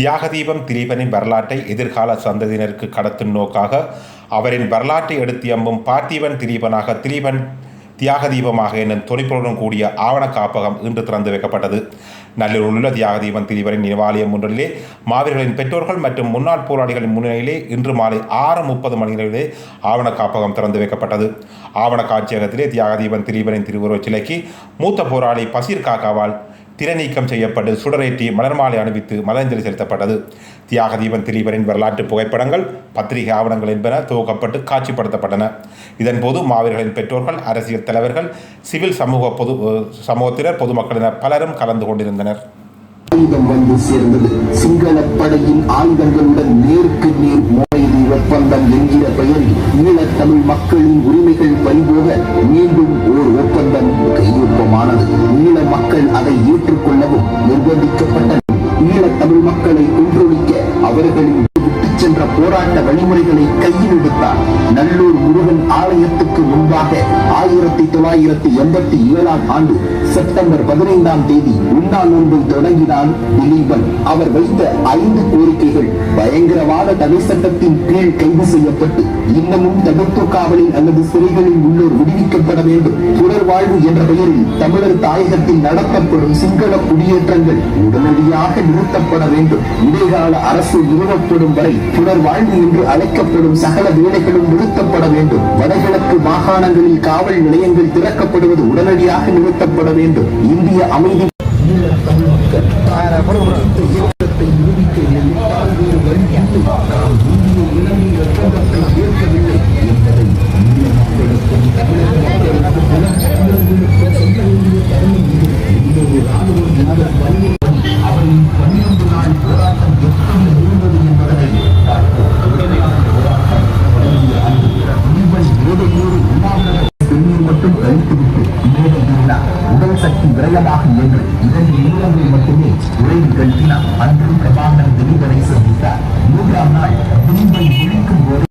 தியாகதீபம் திலீபனின் வரலாற்றை எதிர்கால சந்ததியினருக்கு கடத்தும் நோக்காக அவரின் வரலாற்றை எடுத்து எம்பும் பார்த்திபன் திலீபனாக திலீபன் தியாகதீபமாக என்னும் துணிப்புடன் கூடிய ஆவண காப்பகம் இன்று திறந்து வைக்கப்பட்டது. நல்லூரில் உள்ள தியாகதீபன் திலீபனின் நினைவாலயம் ஒன்றிலே மாவீரர்களின் பெற்றோர்கள் மற்றும் முன்னாள் போராளிகளின் முன்னிலையிலே இன்று மாலை ஆறு முப்பது மணிகளிலே ஆவண காப்பகம் திறந்து வைக்கப்பட்டது. ஆவண காட்சியகத்திலே தியாகதீபன் திலீபனின் திருவுருவச் சிலைக்கு மூத்த போராளி பசீர் காக்காவால் திறநீக்கம் செய்யப்பட்டு சுடரேற்றி மலர்மாலை அணிவித்து மலரஞ்சலி செலுத்தப்பட்டது. தியாகதீபன் திலீபரின் வரலாற்று புகைப்படங்கள் பத்திரிகை ஆவணங்கள் என்பன துவக்கப்பட்டு காட்சிப்படுத்தப்பட்டன. இதன்போது மாவீரர்களின் பெற்றோர்கள் அரசியல் தலைவர்கள் சிவில் சமூக பொது சமூகத்தினர் பொதுமக்களினர் பலரும் கலந்து கொண்டிருந்தனர். வந்து சேர்ந்தது. சிங்கள படையின் ஆயுதங்களுடன் நேருக்கு நேர் மோதி ஒப்பந்தம் என்கிற பெயரில் ஈழத்தமிழ் மக்களின் உரிமைகள் பறிபோக மீண்டும் ஓர் ஒப்பந்தம் நல்லூர் முருகன் ஆலயத்துக்கு முன்பாக ஆயிரத்தி தொள்ளாயிரத்தி எண்பத்தி ஏழாம் ஆண்டு செப்டம்பர் பதினைந்தாம் தேதி உண்ணா நோன்பில் தொடங்கினான் திலீபன். அவர் வைத்த ஐந்து கோரிக்கைகள் பயங்கரவாத தடை சட்டத்தின் கீழ் கைது செய்யப்பட்டு இன்னமும் தடுப்பு காவலில் அல்லது சிறைகளில் உள்ளோர் விடுவிக்கப்பட வேண்டும். புலர் வாழ்வு என்ற பெயரில் தமிழர் தாயகத்தில் நடத்தப்படும் சிங்கள குடியேற்றங்கள் உடனடியாக நிறுத்தப்பட வேண்டும். இடைக்கால அரசு நிறுவப்படும் வரை புலர் வாழ்வு என்று அழைக்கப்படும் சகல வேலைகளும் நிறுத்தப்பட வேண்டும். வடகிழக்கு மாகாணங்களில் காவல் நிலையங்கள் திறக்கப்படுவது உடனடியாக நிறுத்தப்பட வேண்டும். இந்திய அமைதி Argentina. சக்தி விரயமாக இரண்டு நிமிடங்கள் மட்டுமே உரையில் கழித்தினார். அன்று பிரபாகரன் திலீபரை சந்தித்தார் மூன்றாம் நாள் திலீபை விழிக்கும் போது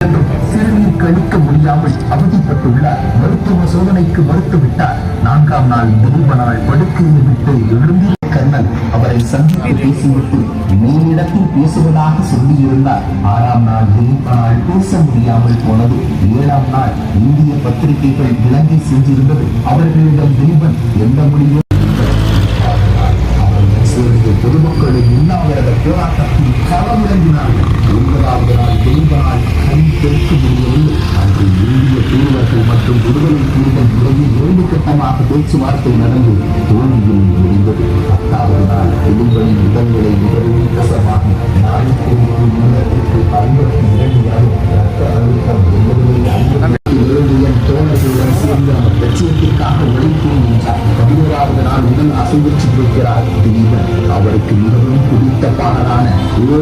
சிறுநீர் கழிக்க முடியாமல் அவதிப்பட்டுள்ளார். மருத்துவ சோதனைக்கு மறுத்துவிட்டார். நான்காம் நாள் திலீபனால் படுக்கையை விட்டு எழுந்திய கர்ணன் அவரை சந்தித்து பேசிவிட்டு மேலிடத்தில் பேசுவதாக சொல்லியிருந்தார். ஆறாம் நாள் திலீபனால் பேச முடியாமல் போனது. ஏழாம் நாள் இந்திய பத்திரிகைகள் இலங்கை சென்றிருந்தது. அவர்களிடம் திலீபன் எந்த முடியும் அவர்கள் சேர்ந்து பொதுமக்களின் உண்ணாவிரத போராட்டத்தில் களமிறங்கினார்கள். ஒன்பதாவது நாள் எழுந்தால் கை தெற்கு முடியவில்லை அன்று இந்திய தூதர்கள் மற்றும் விடுதலை தூதர் முறையில் இரண்டு கட்டமாக பேச்சுவார்த்தை நடந்து தோல்வியில் முடிந்தது. பத்தாவது நாள் திலீபனின் உடல்நிலை மிகவும் மோசமாகி நாளைக்கு ஐம்பத்தி இரண்டு ஓ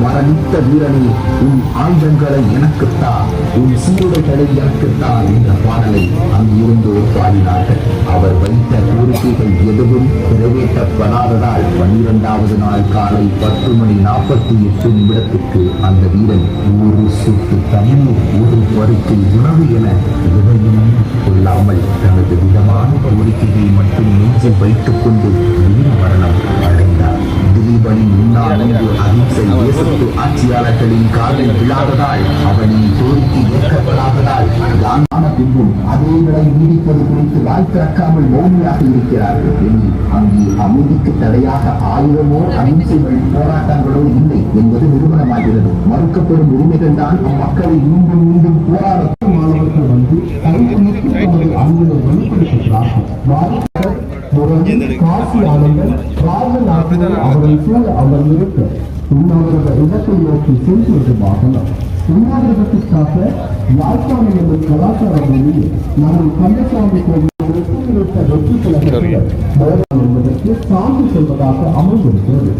மரணித்த வீரனே உன் ஆயுதங்களை எனக்குத்தா உன் சீருடைகளை எனக்குத்தா என்ற பாடலை அங்கிருந்தோர் பாடினார்கள். அவர் வைத்த கோரிக்கைகள் எதுவும் நிறைவேற்றப்படாததால் பன்னிரெண்டாவது நாள் காலை பத்து மணி நாற்பத்தி எட்டு நிமிடத்துக்கு அந்த வீரன் ஒரு சுட்டு தண்ணீர் ஒரு பருக்கை உணவு என எதையும் கொள்ளாமல் தனது விதமான கோரிக்கையை மட்டும் நெஞ்சில் வைத்துக் கொண்டு வீர மரணம் அடைந்தார் திலீபனின் முன்னாள் அகிம்சை தேசத்து ஆட்சியாளர்களின் காலில் விழாததால் அவனின் தோல்வி ஏற்கப்படாததால் தானான பின்பும் அதே விலை நீடிப்பது குறித்து வாய் திறக்காமல் மௌனியாக இருக்கிறார்கள் எனில் அங்கே அமைதிக்கு தடையாக ஆயிரமோ அகிம்சை போராட்டங்களோ இல்லை என்பது நிறுவனமாகிறது மறுக்கப்படும் உரிமைகள் தான் அம்மக்களை மீண்டும் மீண்டும் போராட மாணவர்கள் வந்து கைகுலுக்கி தமது அன்பை வெளிப்படுத்துகிறார்கள். உண்ணாவிரத இடத்தை நோக்கி சென்றது வாகனம் உண்ணாவிரதத்திற்காக யாழ்ப்பாணம் என்னும் கலாச்சார பூமியில் நமது கந்தசாமி கோவில் வெற்றி என்பதற்கு சான்று சொல்வதாக அமைந்திருக்கிறது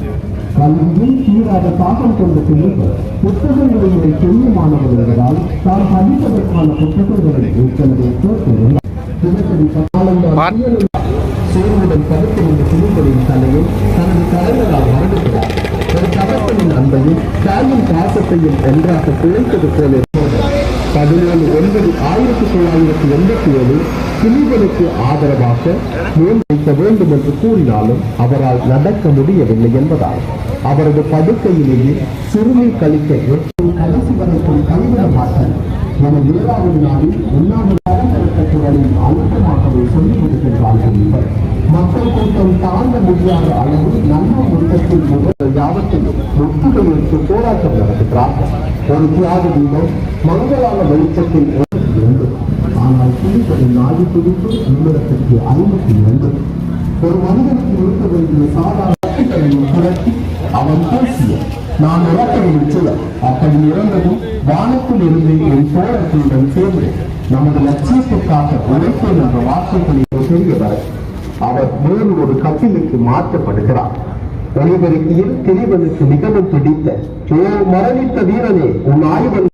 கல்வியில் தீராத தாக்கம் கொண்ட பிள்ளைகள் புத்தகங்களை சொல்லுமானவர் என்பதால் தான் படிப்பதற்கான புத்தகங்களை ஏற்கனவே சோர்வுடன் படுத்திருந்த பிள்ளைகளின் தலையை தனது கரங்களால் வருடுகிறார் ஒரு தகப்பனின் அன்பையும் தாயின் பாசத்தையும் ஒன்றாக பிழைத்தது போல பதினேழு ஒன்பது ஆயிரத்தி தொள்ளாயிரத்தி எண்பத்தி ஏழு திலீபனுக்கு ஆதரவாக நியமிக்க வேண்டும் என்று கூறினாலும் அவரால் நடக்க முடியவில்லை என்பதால் அவரது படுக்கையிலேயே சிறுநீர் கழிக்க கடைசி வரைக்கும் கைவிட மாட்டார். நமது ஏழாவது நாளில் ஒன்றாவது கட்டுகளில் அழுத்தமாகவே சொல்லிக் கொடுக்கின்றார்கள் இவர் மக்கள் கூட்டம் தாண்ட முடியாத அளவு நல்ல முன்னத்தில் முகங்கள் யாவத்தையும் முற்றுகையிட்டு போராட்டம் நடத்துகிறார் ஒரு தியாக தீபம் மங்களான வெளிச்சத்தில் ஆனால் புலிகளின் நாடி பிடிப்பு நிமிடத்திற்கு ஐம்பத்தி இரண்டு. ஒரு மனிதனுக்கு இருக்க வேண்டிய சாதாரண புரட்டி அவன் பேசிய நான் இறக்கவில்லை சொல்ல அப்படி இறந்ததும் வானத்தில் இருந்து என் தோழர்களுடன் சேர்ந்து நமது லட்சியத்திற்காக உழைப்பேன் என்ற வார்த்தைகளை தெரிய வர அவர் மேலும் ஒரு கப்பிலுக்கு மாற்றப்படுகிறார். ஒளிபெருக்கியில் திரிவனுக்கு மிகவும் பிடித்த ஓ மரணித்த வீரனே உன் ஆய்வன்